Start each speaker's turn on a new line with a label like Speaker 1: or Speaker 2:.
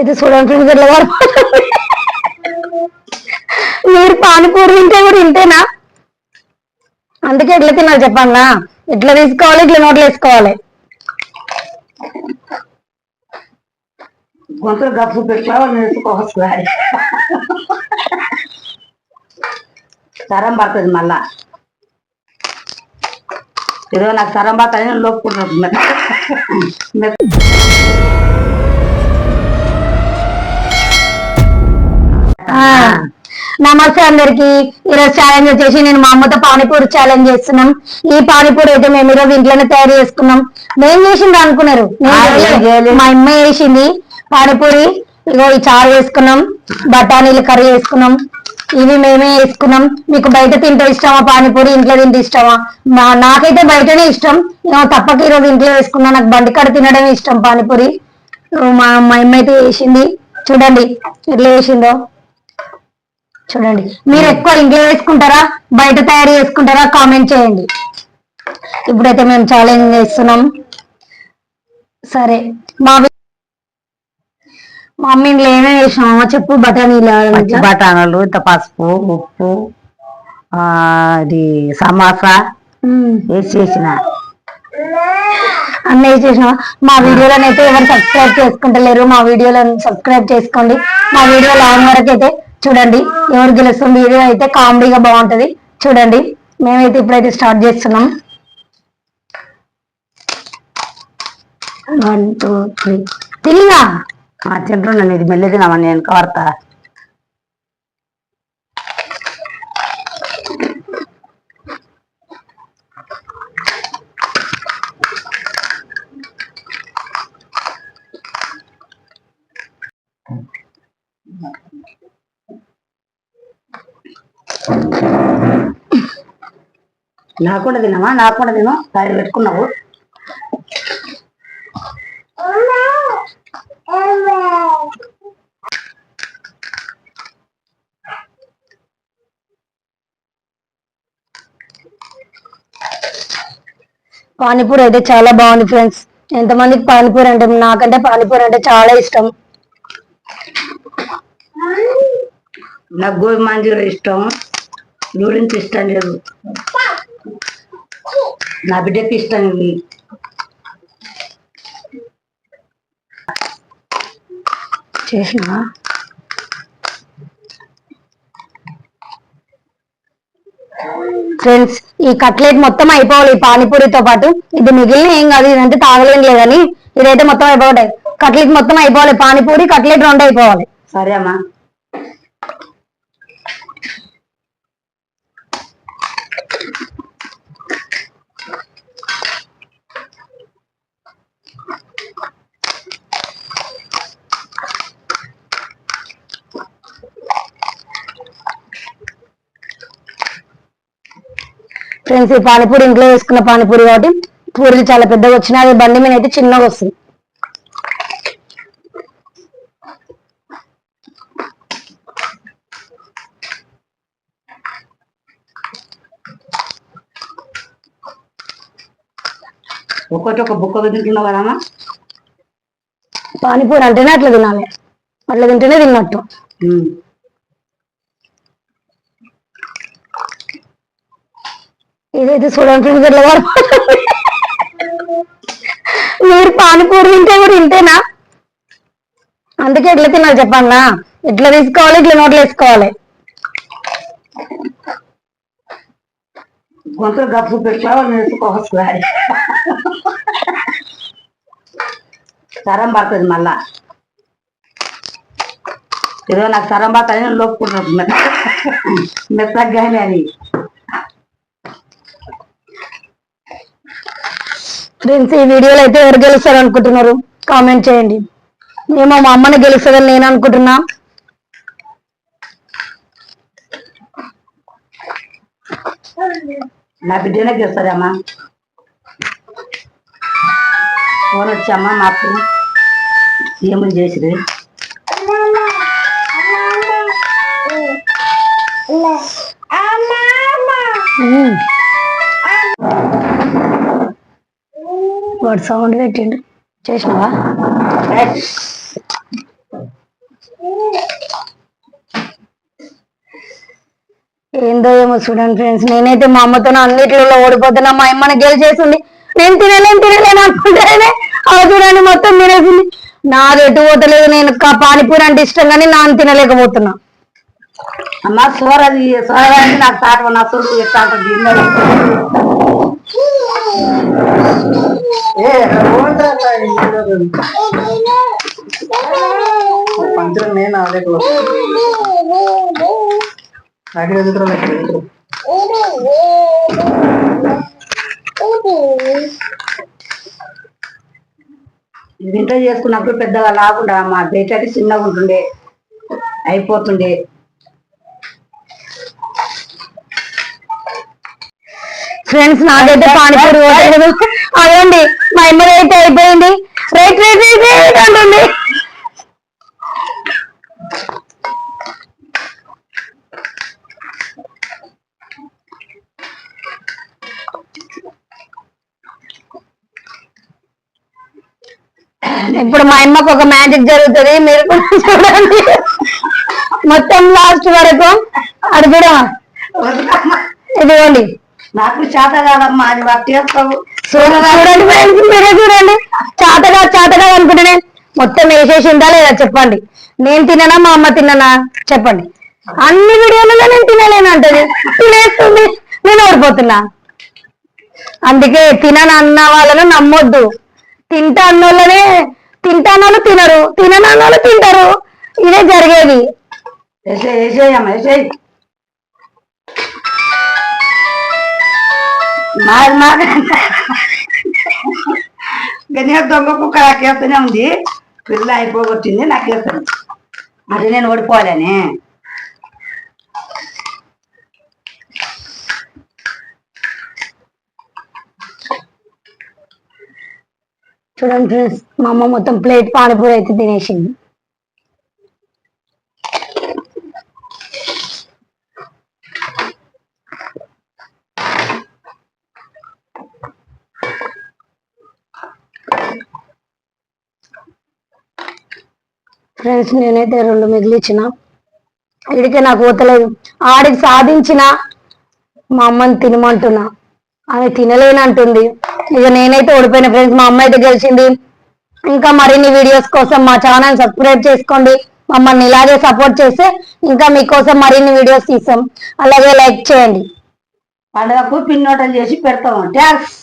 Speaker 1: ఇది చూడండి ఫ్రీజర్లో మీరు పానీపూరి తింటే కూడా ఇంతేనా? అందుకే ఎట్లా తినాలి చెప్పన్నా? ఇట్లా తీసుకోవాలి ఇట్లా నోట్లు వేసుకోవాలి?
Speaker 2: గప్పు సరం పడుతుంది మళ్ళా. ఏదో నాకు సరం పడుతుంది నేను
Speaker 1: నమస్తే అందరికి. ఈరోజు ఛాలెంజ్ వచ్చేసి నేను మా అమ్మతో పానీపూరి ఛాలెంజ్ చేస్తున్నాం. ఈ పానీపూరి అయితే మేము ఈరోజు ఇంట్లోనే తయారు చేసుకున్నాం. మేము చేసింది అనుకున్నారు? నేను. మా అమ్మ చేసింది పానీపూరి. ఇగో ఈ చారు వేసుకున్నాం బఠానీలు కర్రీ వేసుకున్నాం ఇవి మేమే వేసుకున్నాం మీకు బయట తింటే ఇష్టమా? పానీపూరి ఇంట్లో తింటే ఇష్టమా? మా నాకైతే బయటనే ఇష్టం. తప్పక ఈరోజు ఇంట్లో వేసుకున్నా నాకు బండి కాడ తినడమే ఇష్టం పానీపూరి. మా మా అమ్మ అయితే వేసింది చూడండి ఎట్లా వేసిందో చూడండి. మీరు ఎక్కువ ఇంట్లో వేసుకుంటారా? బయట తయారు చేసుకుంటారా? కామెంట్ చేయండి. ఇప్పుడైతే మేము ఛాలెంజ్ చేస్తున్నాం. సరే. మా వి- మా మమ్మీ ఇంట్లో ఏమేమి వేసినామా చెప్పు బఠానీలు
Speaker 2: బఠానాలు ఇంత పసుపు ఉప్పు ఇది సమోసా
Speaker 1: ఉమ్.
Speaker 2: వేసి చేసిన.
Speaker 1: అన్నీ వేసేసినావా మా వీడియోలను అయితే ఎవరు సబ్స్క్రైబ్ చేసుకుంటలేరు. మా వీడియోలను సబ్స్క్రైబ్ చేసుకోండి. మా వీడియో లాంగ్ వరకు అయితే చూడండి ఎవరు గెలుస్తుంది వీడియో అయితే కామెడీగా బాగుంటది. చూడండి మేమైతే ఇప్పుడైతే స్టార్ట్ చేస్తున్నాం. వన్ టూ త్రీ తిరిగా
Speaker 2: ఆ, తింటున్నాను ఇది మెల్లి తినమని నేను కవర్తా నాకు కూడా తినమా? నాకు కూడా తిను తయారు పెట్టుకున్నావు?
Speaker 1: పానీపూరి అయితే చాలా బాగుంది ఫ్రెండ్స్. ఎంతమందికి పానీపూరి అంటే నాకంటే పానీపూరి అంటే చాలా ఇష్టం.
Speaker 2: నాకు గోబీ మంజూరు ఇష్టం. గురించి ఇష్టం లేదు. నా బిడ్డకి ఇష్టం ఇవి
Speaker 1: చేసిన? ఫ్రెండ్స్ ఈ కట్లెట్ మొత్తం అయిపోవాలి ఈ పానీపూరితో పాటు. ఇది మిగిలిన ఏం కాదు ఇదంటే తాగలేం లేదని. ఇదైతే మొత్తం అయిపోవాలి కట్లెట్ మొత్తం అయిపోవాలి పానీపూరి కట్లెట్ రెండు అయిపోవాలి.
Speaker 2: సరే అమ్మా.
Speaker 1: ఫ్రెండ్స్ ఈ పానీపూరి ఇంట్లో వేసుకున్న పానీపూరి కాబట్టి పూరీలు చాలా పెద్దగా వచ్చినాయి అది బండి మీద అయితే చిన్నగా వస్తుంది.
Speaker 2: ఒక్కొక్కటి ఒక బుక్క తింటున్నావు కదమ్మా
Speaker 1: పానీపూరి అంటేనే అట్లా తినాలి. అట్లా తింటేనే తిన్నట్టు. ఇదైతే చూడండి ఫ్రెండ్స్ మీరు పానీపూరి తింటే కూడా ఇంతేనా? అందుకే ఎట్లా తినాలి చెప్పన్నా? ఎట్లా తీసుకోవాలి ఇట్లా నోట్లు వేసుకోవాలి?
Speaker 2: గొంతులు గప్పు పెట్టావు సరం పడుతుంది మళ్ళా. ఏదో నాకు సరం పడుతుంది లోపుకుంటున్నాను. మెత్తగ్గానే అని
Speaker 1: ఫ్రెండ్స్ ఈ వీడియోలో అయితే ఎవరు గెలుస్తారు అనుకుంటున్నారు కామెంట్ చేయండి. మేము మా అమ్మని గెలుస్తుందని నేను అనుకుంటున్నా.
Speaker 2: నా బిడ్డనే చేస్తారమ్మా ఫోన్ వచ్చామ్మా మాకు ఏమని చేసిరి
Speaker 1: వాడు సౌండ్ పెట్టిండు. చేసినావా? ఏందో ఏమో చూడండి ఫ్రెండ్స్ నేనైతే మా అమ్మతో అన్నిటిలో ఓడిపోతున్నా మా అమ్మని గెలిచేసింది. నేను తినలేను తినలేను అనుకుంటేనే అవి చూడండి మొత్తం తినేసింది. నాది ఎటు పోతలేదు నేను కా- పానీపూరి అంటే ఇష్టం కానీ నాన్న తినలేకపోతున్నా.
Speaker 2: అమ్మ సోర అది సోర అంటే నాకు తాట నా సొడు ఎట్లా ఉంటుంది ఇన్నది.
Speaker 3: నేను అదే నాకు ఎదురు
Speaker 2: ఇది ఇంట్లో చేసుకున్నప్పుడు పెద్దగా లాగుండా మా డేట్ అయితే చిన్నగా ఉంటుండే అయిపోతుండే.
Speaker 1: ఫ్రెండ్స్ నాకైతే పానీపూరి పోతలేదు అదండి మా అమ్మది అయితే అయిపోయింది. రైట్ రైట్ రైట్ రైట్ అంటుంది. ఇప్పుడు మా అమ్మకు ఒక మ్యాజిక్ జరుగుతుంది. మీరు కూడా చూడండి. మొత్తం లాస్ట్ వరకు. అది కూడా. ఇదిగోండి.
Speaker 2: నాకు చేత కాదమ్మా అది
Speaker 1: చూడ- చూడండి మీరే చూడండి చాతగా చాతగా అనుకుంటేనే మొత్తం వేసేసి ఉందా లేదా చెప్పండి. నేను తిననా మా అమ్మ తిననా? చెప్పండి. అన్ని వీడియోలలో నేను తినలేను అంటది. తినేస్తుంది. నేను ఓడిపోతున్నా. అందుకే తినను అన్న వాళ్ళను నమ్మొద్దు. తింటా అన్నోళ్ళనే తింటా అన్నోళ్ళు తినరు. తినను అన్నోళ్ళు తింటారు. ఇదే జరిగేది.
Speaker 2: వేసేయమ్మ వేసేయి. మాది మాది గనియ దొంగ కుక్క నాకేస్తూనే ఉంది పిల్ల అయిపోగొట్టింది నాకేస్తుంది అది నేను ఓడిపోవాలని
Speaker 1: చూడండి ఫ్రెండ్స్ మా అమ్మ మొత్తం ప్లేట్ పానీపూరి అయితే తినేసింది ఫ్రెండ్స్ నేనైతే రెండు మిగిలిచ్చిన ఇడికే నాకు పోతలేదు. ఆడికి సాధించిన మా అమ్మని తినమంటున్నా. ఆమె తినలేనంటుంది. ఇక నేనైతే ఓడిపోయిన ఫ్రెండ్స్ మా అమ్మ అయితే గెలిచింది. ఇంకా మరిన్ని వీడియోస్ కోసం మా ఛానల్ సబ్స్క్రైబ్ చేసుకోండి. మమ్మల్ని ఇలాగే సపోర్ట్ చేస్తే ఇంకా మీకోసం మరిన్ని వీడియోస్ తీస్తాం. అలాగే లైక్ చేయండి.
Speaker 2: పండుగకు పిన్నోటలు చేసి పెడతాము ట్యాక్స్